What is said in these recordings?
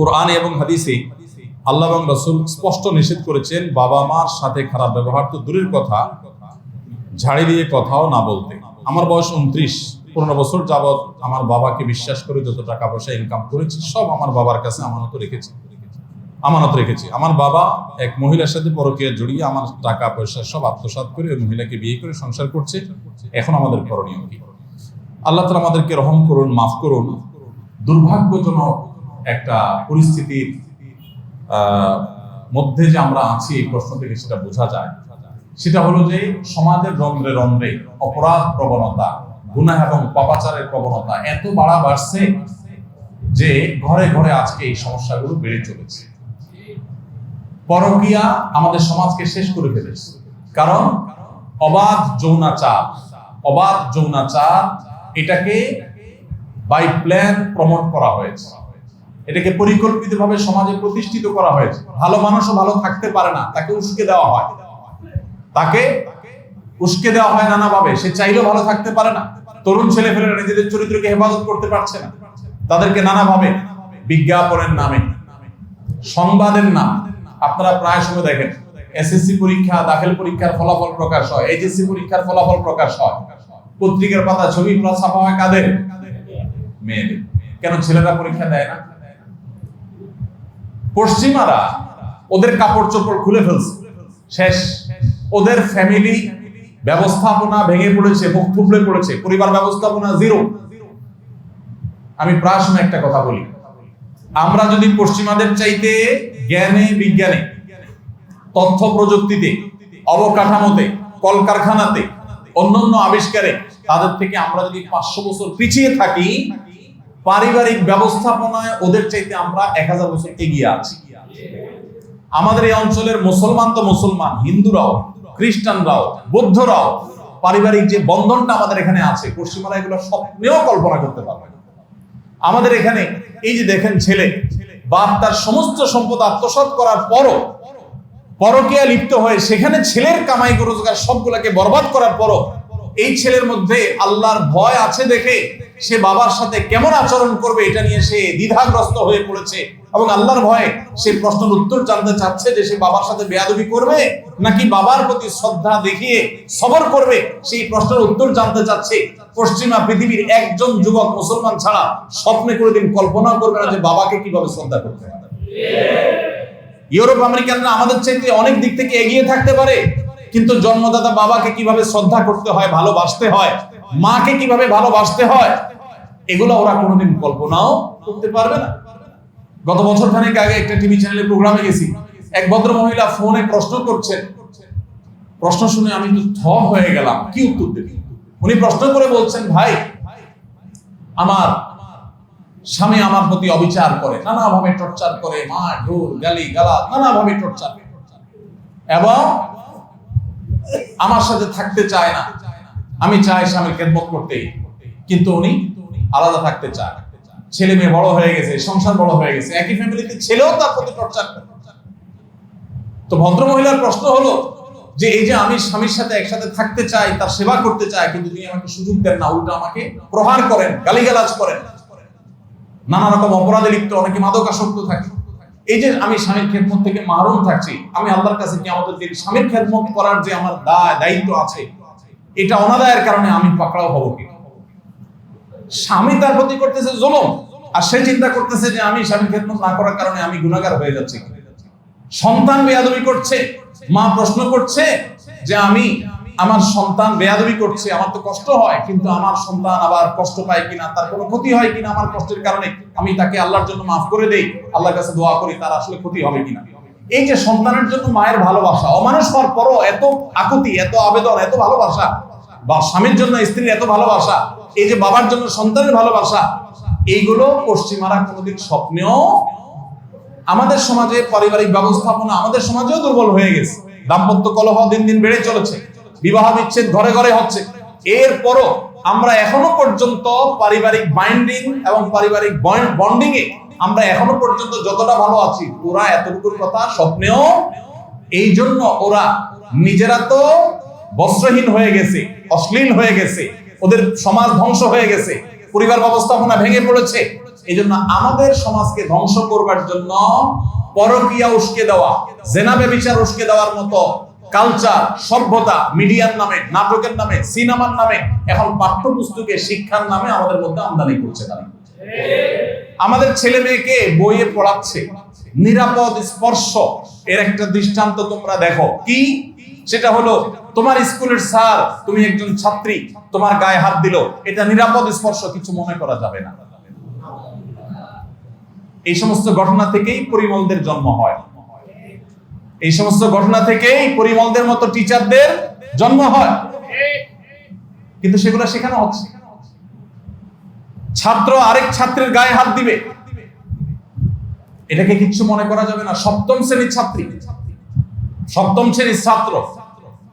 কোরআন এবং হাদিসে আল্লাহ এবং রসুল স্পষ্ট নিষেধ করেছেন, বাবা মার সাথে খারাপ ব্যবহার তো দূরের কথা, ঝাড়ি দিয়ে কথাও না বলতে। আমার বয়স উনত্রিশ পনেরো বছর যাবৎ আমার বাবাকে বিশ্বাস করে যত টাকা পয়সা ইনকাম করেছি, সব আমার বাবার কাছে আমানত রেখেছি। আমানত রেখেছি। আমার বাবা এক মহিলার সাথে পরকীয়া জড়িয়ে আমার টাকা পয়সা সব আত্মসাৎ করে ওই মহিলাকে বিয়ে করে সংসার করছে। এখন আমাদের করণীয় কি? আল্লাহ তালা আমাদেরকে রহম করুন, মাফ করুন। দুর্ভাগ্যজনক একটা পরিস্থিতির মধ্যে যে আমরা আছি, এই প্রশ্ন থেকে সেটা বোঝা যায়। সেটা হলো যে সমাজের রন্ধ্রে রন্ধ্রে অপরাধ প্রবণতা, গুনাহ এবং পাপাচারের প্রবণতা এত বাড়া বাড়ছে যে ঘরে ঘরে আজকে এই সমস্যাগুলো বেড়ে চলেছে। পরকিয়া আমাদের সমাজকে শেষ করে ফেলেছে। কারণ অবাধ যৌনাচার অবাধ যৌনাচার এটাকে বাই প্ল্যান প্রমোট করা হয়েছে। এটাকে পরিকল্পিতভাবে সমাজে প্রতিষ্ঠিত করা হয়েছে। ভালো মানুষও ভালো থাকতে পারে না, তাকে উস্কে দেওয়া হয়। তাকে উস্কে দেওয়া হয় নানাভাবে, সে চাইলেও ভালো থাকতে পারে না। তরুণ ছেলে ফেলেরা নিজেদের চরিত্রকে হেফাজত করতে পারছে না। তাদেরকে নানাভাবে বিজ্ঞাপনের নামে, সংবাদের নাম, আপনারা প্রায় সময় দেখেন এসএসসি পরীক্ষা, দাখিল পরীক্ষার ফলাফল প্রকাশ হয় এইচএসসি পরীক্ষার ফলাফল প্রকাশ হয়। পত্রিকার পাতা, ছবি ছাপা হয় কাদের? মেয়েদের। কেন ছেলেরা পরীক্ষা দেয় না? পশ্চিমারা ওদের কাপড় চোপড় খুলে ফেলছে। শেষ। ওদের ফ্যামিলি ব্যবস্থাপনা ভেঙে পড়েছে, মুখ থুবড়ে পড়েছে, পরিবার ব্যবস্থাপনা জিরো আমি প্রায় একটা কথা বলি। আমরা যদি পশ্চিমাদের চাইতে জ্ঞানে, বিজ্ঞানে, তথ্য প্রযুক্তিতে, অবকাঠামোতে, কলকারখানাতে, অন্যান্য আবিষ্কারে তাদের থেকে আমরা যদি পাঁচশো বছর পিছিয়ে থাকি পারিবারিক ব্যবস্থাপনায় ওদের চাইতে আমরা এক হাজার বছর এগিয়ে আছি। আমাদের এই অঞ্চলের মুসলমান তো মুসলমান, হিন্দুরাও, খ্রিস্টানরাও, বৌদ্ধরাও, পারিবারিক যে বন্ধনটা আমাদের এখানে আছে, পশ্চিমারা এগুলো স্বপ্নেও কল্পনা করতে পারবে আমাদের এখানে এই যে দেখেন ছেলে, বাপ তার সমস্ত সম্পদ আত্মসাৎ করার পরও পরকিয়া লিপ্ত হয়ে সেখানে ছেলের কামাই রোজগার সবগুলাকে বরবাদ করার পরও এই ছেলের মধ্যে আল্লাহর ভয় আছে দেখে সে বাবার সাথে কেমন আচরণ করবে এটা নিয়ে সে দ্বিধাগ্রস্ত হয়ে পড়েছে। এবং আল্লাহর ভয়ে সে প্রশ্নের উত্তর জানতে চাচ্ছে যে সে বাবার সাথে বেয়াদবি করবে নাকি বাবার প্রতি শ্রদ্ধা দেখিয়ে সবর করবে? সেই প্রশ্নের উত্তর জানতে চাচ্ছে পশ্চিমা পৃথিবীর একজন যুবক মুসলমান ছাড়া স্বপ্নে কোনোদিন কল্পনা করবে না যে বাবাকে কীভাবে শ্রদ্ধা করতে ইউরোপ আমেরিকানরা আমাদের চাইতে অনেক দিক থেকে এগিয়ে থাকতে পারে। কিন্তু জন্মদাতা বাবাকে কীভাবে শ্রদ্ধা করতে হয়, ভালোবাসতে হয়, মাকে কীভাবে ভালোবাসতে হয়, এগুলো ওরা কোনোদিন কল্পনাও করতে পারবে না। গত বছর খানেক আগে একটা টিভি চ্যানেলে প্রোগ্রামে গেছি। এক ভদ্র মহিলা ফোনে প্রশ্ন করছেন প্রশ্ন শুনে আমি তো থ হয়ে গেলাম, কি উত্তর দেবি? উনি প্রশ্ন করে বলছেন, ভাই, আমার স্বামী আমার প্রতি অবিচার করে, নানাভাবে টর্চার করে, মা, ঢোল, গালি গালা নানাভাবে টর্চার এবং আমার সাথে থাকতে চায় না। আমি চাই স্বামীর খেদমত করতে কিন্তু উনি আলাদা থাকতে চায়। ছেলে মেয়ে বড় হয়ে গেছে, সংসার বড় হয়ে গেছে, একই ফ্যামিলিতে ছেলেও তার প্রতি টর্চার তো ভদ্র মহিলার প্রশ্ন হলো যে, এই যে আমি স্বামীর সাথে একসাথে থাকতে চাই, তার সেবা করতে চাই, কিন্তু তিনি আমাকে সুযোগ দেন না, উল্টা আমাকে প্রহার করেন, গালিগালাজ করেন। নানা রকম অপরাধে লিপ্ত, অনেকে মাদকাসক্ত থাকে। এই যে আমি স্বামীর খেদমত থেকে মাহরুম থাকছি, আমি আল্লাহর কাছে কি আমাদের দিন স্বামীর খেদমত করার যে আমার দায়, দায়িত্ব আছে, এটা অনাদায়ের কারণে আমি পাকড়াও হব কি? স্বামী তার প্রতি করতেছে জুলুম, আর সে চিন্তা করতেছে যে আমি স্বামীর খেদমত না করার কারণে আমি গুণাগার হয়ে যাচ্ছি সন্তান বেয়াদবি করছে, মা প্রশ্ন করছে যে আমি আমার সন্তান বেয়াদবি করছে, আমার তো কষ্ট হয়, কিন্তু আমার সন্তান আবার কষ্ট পায় কিনা, তার কোনো ক্ষতি হয় কিনা আমার কষ্টের কারণে, আমি তাকে আল্লাহর জন্য মাফ করে দেই, আল্লাহর কাছে দোয়া করি, তার আসলে ক্ষতি হবে কিনা। এই যে সন্তানের জন্য মায়ের ভালোবাসা, অমানুষ হওয়ার পরও এত আকুতি, এত আবেদন, এত ভালোবাসা, বা স্বামীর জন্য, স্ত্রীর এত ভালোবাসা, এই যে বাবার জন্য সন্তানের ভালোবাসা, এইগুলো পশ্চিমারা কোনোদিন স্বপ্নেও আমাদের সমাজে পারিবারিক ব্যবস্থাপনা আমাদের সমাজেও দুর্বল হয়ে গেছে। দাম্পত্য কলহ দিন দিন বেড়ে চলেছে। বিবাহ বিচ্ছেদ ঘরে ঘরে হচ্ছে। এরপরও আমরা এখনও পর্যন্ত পারিবারিক বাইন্ডিং এবং পারিবারিক বন্ডিং এ আমরা এখনও পর্যন্ত যতটা ভালো আছি, ওরা এতটুকুর কথা স্বপ্নেও এই জন্য ওরা নিজেরা তো বস্ত্রহীন হয়ে গেছে, অশ্লীল হয়ে গেছে, ওদের সমাজ ধ্বংস হয়ে গেছে, পরিবার ব্যবস্থাপনা ভেঙে পড়েছে এই জন্য আমাদের সমাজকে ধ্বংস করবার জন্য পরকিয়া উস্কে দেওয়া জেনাবে বিচার উস্কে দেওয়ার মতো কালচার, সভ্যতা, মিডিয়ার নামে, নাটকের নামে, সিনেমার নামে, এখন পাঠ্যপুস্তকে, শিক্ষার নামে আমাদের মধ্যে আমদানি করছে তারা আমাদের ছেলে মেয়েকে বইয়ে পড়াচ্ছে, নিরাপদ, স্পর্শ, এর একটা দৃষ্টান্ত তোমরা দেখো। কি? সেটা হলো, তোমার স্কুলের স্যার, তুমি একজন ছাত্রী, তোমার গায়ে হাত দিল, এটা নিরাপদ, স্পর্শ, কিছু মনে করা যাবে না। এই সমস্ত ঘটনা থেকেই পরিমলদের জন্ম হয়। এই সমস্ত ঘটনা থেকেই পরিমলদের মতো টিচারদের জন্ম হয়। কিন্তু সেগুলো শেখানো হচ্ছে। ছাত্র আরেক ছাত্রের গায়ে হাত দিবে। এটাকে কিচ্ছু মনে করা যাবে না। সপ্তম শ্রেণির ছাত্রী। সপ্তম শ্রেণির ছাত্র।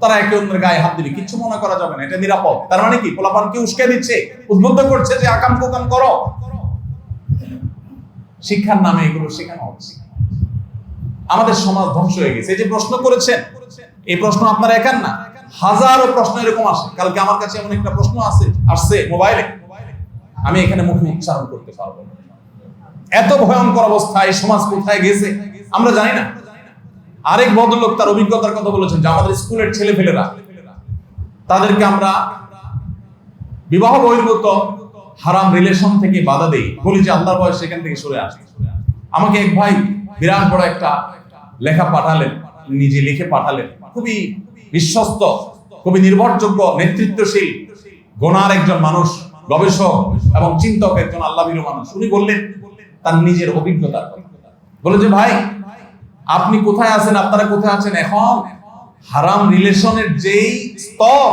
তারা একে অন্যের গায়ে হাত দিবে। কিচ্ছু মনে করা যাবে না। এটা নিরাপদ। তার মানে কি? পোলাপানকে উস্কে দিচ্ছে? উদ্বুদ্ধ করছে যে আকাম কুকাম করো। শিক্ষার নামে এগুলো শেখানো হচ্ছে। আমাদের সমাজ ধ্বংস হয়ে গেছে। এই যে প্রশ্ন করেছেন, এই প্রশ্ন আপনারা একান না। হাজারো প্রশ্ন এরকম আসে। কালকে আমার কাছে এমন একটা প্রশ্ন আছে, আসছে মোবাইলে। আমি এখানে মুখে উচ্চারণ করতে পারব এত ভয়ঙ্কর অবস্থা, এই সমাজ কোথায় গেছে? আমরা জানি না। আরেক ভদ্রলোক তার অভিজ্ঞতার কথা বলেছেন যে আমাদের স্কুলের ছেলে ফেলেরা তাদেরকে আমরা বিবাহ বহির্ভূত হারাম রিলেশন থেকে বাধা দেই। বলি যে আল্লাহর বয়স সেখান থেকে সরে আসে আমাকে এক ভাই বিরাট বড় একটা লেখা পাঠালেন, নিজে লিখে পাঠালেন। খুবই বিশ্বস্ত, খুবই নির্ভরযোগ্য, নেতৃত্বশীল, গোনার একজন মানুষ, গবেষক এবং চিন্তক একজন আল্লাহ মানুষ। উনি বললেন, তার নিজের অভিজ্ঞতার কথা। বলে যে, ভাই, আপনি কোথায় আছেন? আপনারা কোথায় আছেন? এখন হারাম রিলেশনের যেই স্তর,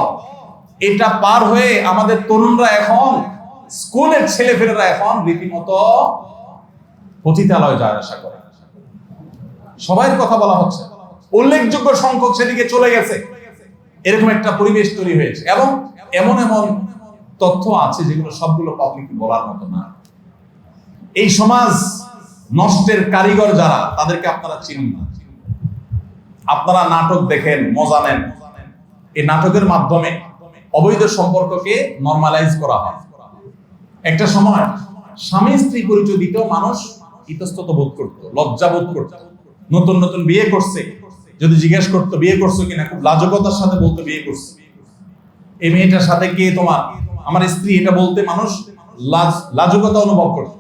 এটা পার হয়ে আমাদের তরুণরা এখন স্কুলের ছেলেফেলেরা এখন রীতিমতো পতিতালয় যায় আশা করে। সবাইয়ের কথা বলা হচ্ছে। উল্লেখযোগ্য সংখ্যক সেদিকে চলে গেছে। এরকম একটা পরিবেশ তৈরি হয়েছে। এবং এমন এমন তথ্য আছে যেগুলো সবগুলো পাবলিক বলার মতো না। এই সমাজ নষ্টের কারিগর যারা, তাদেরকে আপনারা চিনুন না। আপনারা নাটক দেখেন, মজা নেন। এই নাটকের মাধ্যমে অবৈধ সম্পর্ককে নর্মালাইজ করা হয়। একটা সময় স্বামী স্ত্রী পরিচয় দিতেও মানুষ ইতস্তত বোধ করত, লজ্জা বোধ করত। নতুন নতুন বিয়ে করছে, যদি জিজ্ঞেস করতো, বিয়ে করছ কিনা? খুব লাজকতার সাথে বলতো, বিয়ে করছে। এই মেয়েটার সাথে কে তোমার? আমার স্ত্রী এটা বলতে মানুষ লাজ, লাজকতা অনুভব করত।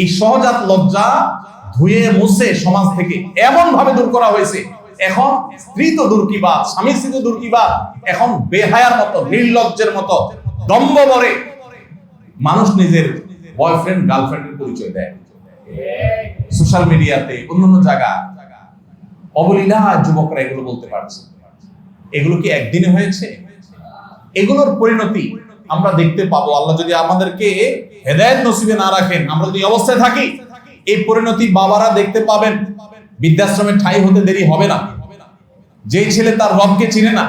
এই সহজাত লজ্জা ধুয়ে মুছে সমাজ থেকে এমন ভাবে দূর করা হয়েছে, এখন স্ত্রী তো দূর কি বাদ স্বামী স্ত্রী তো দূর কি বাদ এখন বেহায়ার মতো, নির্লজ্জের মতো, দম্ভ বরে মানুষ নিজের বয়ফ্রেন্ড গার্লফ্রেন্ডের পরিচয় দেয়। সোশ্যাল মিডিয়াতে অন্যান্য জায়গা, অবলীলা যুবকরা এগুলো বলতে পারছে। এগুলো কি একদিনে হয়েছে? এগুলোর পরিণতি আমরা দেখতে পাবো। আল্লাহ যদি আমাদেরকে হেদায়ত নসিবে না রাখেন, আমরা যদি অবস্থায় থাকি, এই পরিণতি বাবারা দেখতে পাবেন। বৃদ্ধাশ্রমে ঠাই হতে দেরি হবে না। যে ছেলে তার রবকে চিনে না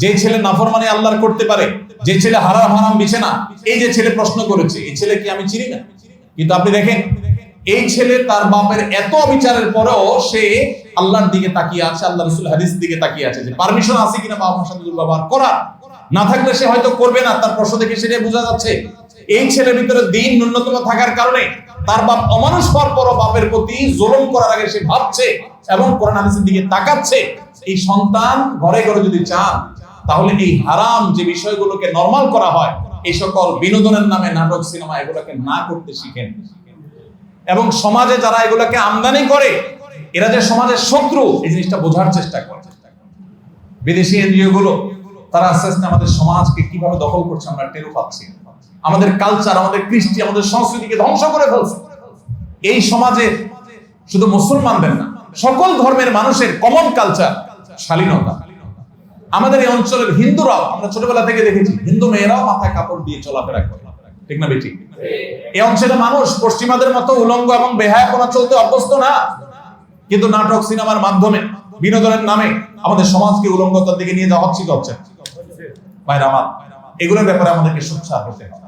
যে ছেলে নাফরমানি আল্লাহর করতে পারে যে ছেলে হারাম হারাম বিছে না, এই যে ছেলে প্রশ্ন করেছে, এই ছেলে কি আমি চিনি না? কিন্তু আপনি দেখেন এই ছেলে তার বাপের এত বিচারের পরেও সে আল্লাহর দিকে তাকিয়ে আছে, আল্লাহ রসুল হাদিস দিকে তাকিয়ে আছে যে পারমিশন আছে কিনা বাবা সাথে দুর্ব্যবহার করা না থাকলে সে হয়তো করবে না, তার প্রশ্ন দেখে সেটাই বোঝা যাচ্ছে। এই ছেলের ভিতরে দিন ন্যূনতম থাকার কারণে তার বাপ অমানুষ হওয়ার পরও বাপের প্রতি জুলুম করার আগে সে ভাবছে এবং কোরআন হাদিসের দিকে তাকাচ্ছে, এই সন্তান ঘরে ঘরে যদি চান, তাহলে এই হারাম যে বিষয়গুলোকে নরমাল করা হয়, এই সকল বিনোদনের নামে নাটক, সিনেমা, এগুলোকে না করতে শিখেন। এবং সমাজে যারা এগুলোকে আমদানি করে, এরা যে সমাজের শত্রু, এই জিনিসটা বোঝার চেষ্টা করে। বিদেশি এনজিও গুলো তারা আস্তে আস্তে আমাদের সমাজকে কীভাবে দখল করছে আমরা টেরও পাচ্ছি আমাদের কালচার আমাদের কৃষ্টি, আমাদের সংস্কৃতিকে ধ্বংস করে ফেলছে। এই সমাজে শুধু মুসলমানদের না, সকল ধর্মের মানুষের কমন কালচার শালীনতা। আমাদের এই অঞ্চলের হিন্দুরাও, আমরা ছোটবেলা থেকে দেখেছি, হিন্দু মেয়েরাও মাথায় কাপড় দিয়ে চলাফেরা করে। ঠিক না, বেটি? এই অঞ্চলের মানুষ পশ্চিমাদের মতো উলঙ্গ এবং বেহায়াপনা চলতে অভ্যস্ত না। কিন্তু নাটক, সিনেমার মাধ্যমে, বিনোদনের নামে আমাদের সমাজকে উলঙ্গতার দিকে নিয়ে যাওয়া হচ্ছে হচ্ছে আমার, এগুলোর ব্যাপারে আমাদেরকে সোচ্চার হতে হবে।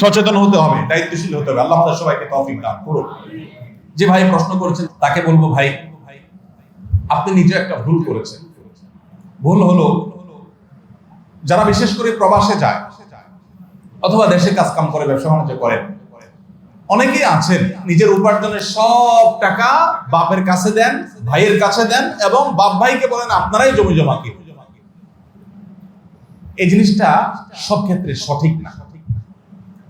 সচেতন হতে হবে, দায়িত্বশীল হতে হবে। আল্লাহ সবাইকে তৌফিক দান করুন। যে ভাই প্রশ্ন করেছেন, তাকে বলব, ভাই, আপনি নিজে একটা ভুল করেছেন। ভুল হলো, যারা বিশেষ করে প্রবাসে যায় অথবা দেশে কাজ কাম করে, ব্যবসা বাণিজ্য করেন। অনেকেই আছেন, নিজের উপার্জনের সব টাকা বাপের কাছে দেন, ভাইয়ের কাছে দেন এবং বাপ ভাইকে বলেন, আপনারাই জমি জমা কি এই জিনিসটা সব ক্ষেত্রে সঠিক না।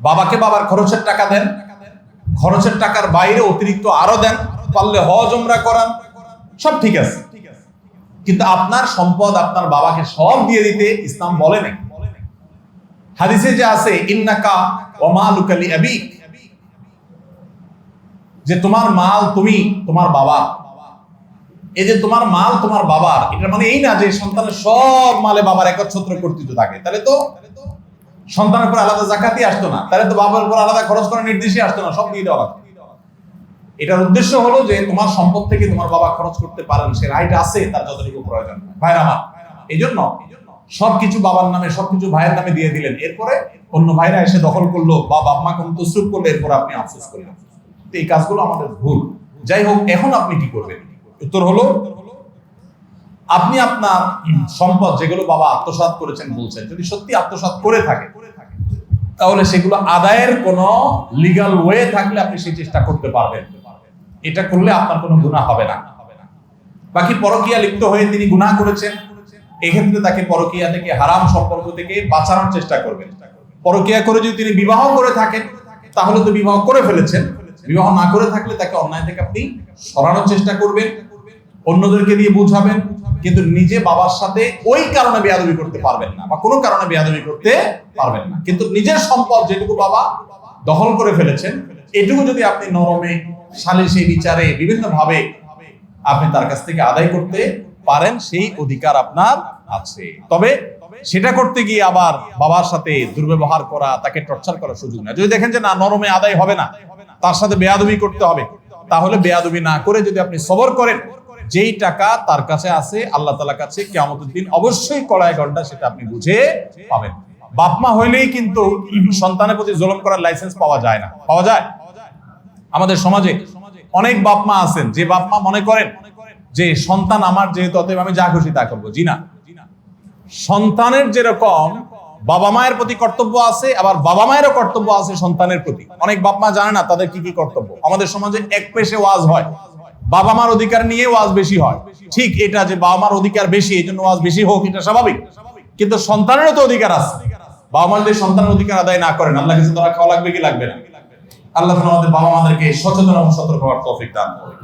বাবাকে বাবার খরচের টাকা দেন, খরচের টাকার বাইরে অতিরিক্ত আরও দেন, পারলে হজ, উমরা করান, সব ঠিক আছে। কিন্তু আপনার সম্পদ আপনার বাবাকে সব দিয়ে দিতে ইসলাম বলে নাই। হাদিসে যে আছে, ইন্নাকা ওমালুকালি আবিক যে তোমার মাল তুমি তোমার বাবা। এই যে তোমার মাল তোমার বাবার এটা মানে এই না যে সন্তানের সব মালে বাবার একচ্ছত্র কর্তৃত্ব থাকে। তাহলে তো সন্তানের উপর আলাদা জাকাতই আসতো না। তাহলে তো বাবার উপর আলাদা খরচ করার নির্দেশই আসতো না, সব দিয়ে দেওয়া এটার উদ্দেশ্য হলো যে তোমার সম্পদ থেকে তোমার বাবা খরচ করতে পারেন, সে রাইট আছে, তার যতটুকু প্রয়োজন। ভাইরা আমার এই জন্য সবকিছু বাবার নামে, সবকিছু ভাইয়ের নামে দিয়ে দিলেন। এরপরে অন্য ভাইরা এসে দখল করল বা বাপ মা কোন তসরুপ করল, এরপর আপনি আফসোস করলেন। তো এই কাজগুলো আমাদের ভুল। যাই হোক, এখন আপনি কি করবেন? উত্তর হলো, আপনি আপনার সম্পদ যেগুলো বাবা আত্মসাৎ করেছেন বলছেন, যদি সত্যি আত্মসাৎ করে থাকে, তাহলে সেগুলো আদায়ের কোন লিগাল ওয়ে থাকলে আপনি সেই চেষ্টা করতে পারবেন। এটা করলে আপনার কোনো গুনাহ হবে না। বাকি পরকিয়া লিপ্ত হয়ে তিনি গুনাহ করেছেন। এক্ষেত্রে তাকে পরকিয়া থেকে, হারাম সম্পর্ক থেকে বাঁচানোর চেষ্টা করবেন। পরকিয়া করে যদি তিনি বিবাহ করে থাকেন, তাহলে তো বিবাহ করে ফেলেছেন। বিবাহ না করে থাকলে তাকে অন্যায় থেকে আপনি সরানোর চেষ্টা করবেন, অন্যদেরকে দিয়ে বুঝাবেন, কিন্তু নিজে বাবার সাথে ওই কারণে বেয়াদবি করতে পারবেন না, বা কোনো কারণে বেয়াদবি করতে পারবেন না। কিন্তু নিজের সম্পদ যেটুকু বাবা দখল করে ফেলেছেন, এটুকু যদি আপনি নরমে সালিশি বিচারে বিভিন্ন ভাবে আপনি তার কাছ থেকে আদায় করতে পারেন, সেই অধিকার আপনার আছে। তবে সেটা করতে গিয়ে আবার বাবার সাথে দুর্ব্যবহার করা, তাকে টর্চার করার সুযোগ না যদি দেখেন যে, না, নরমে আদায় হবে না, তার সাথে বেয়াদবি করতে হবে তাহলে বেয়াদবি না করে যদি আপনি সবর করেন, যেই টাকা তার কাছে আছে, আল্লাহ তালার কাছে কেমতের দিন অবশ্যই কড়াই ঘণ্টা সেটা আপনি বুঝে পাবেন। বাপমা হইলেই কিন্তু সন্তানের প্রতি জুলুম করার লাইসেন্স পাওয়া যায় না। পাওয়া যায়? আমাদের সমাজে অনেক বাপমা আছেন, যে বাপমা মনে করেন যে সন্তান আমার যেহেতু, অতএব আমি যা খুশি তা করব। জি না? সন্তানের যেরকম বাবা মায়ের প্রতি কর্তব্য আছে, আবার বাবা মায়েরও কর্তব্য আছে সন্তানের প্রতি। অনেক বাপ মা জানে না তাদের কি কি কর্তব্য। আমাদের সমাজে এক পেশে ওয়াজ হয়। বাবা মার অধিকার নিয়ে ওয়াজ বেশি হয়। ঠিক এটা যে বাবা মার অধিকার বেশি, এই জন্য ওয়াজ বেশি হোক, এটা স্বাভাবিক। কিন্তু সন্তানেরও তো অধিকার আছে। বাবা মার যদি সন্তানের অধিকার আদায় না করেন আল্লাহ কিছু তারা খাওয়া লাগবে কি লাগবে না? আল্লাহ আমাদের বাবা মাদেরকে সচেতন এবং সতর্ক হওয়ার তৌফিক দান করুন।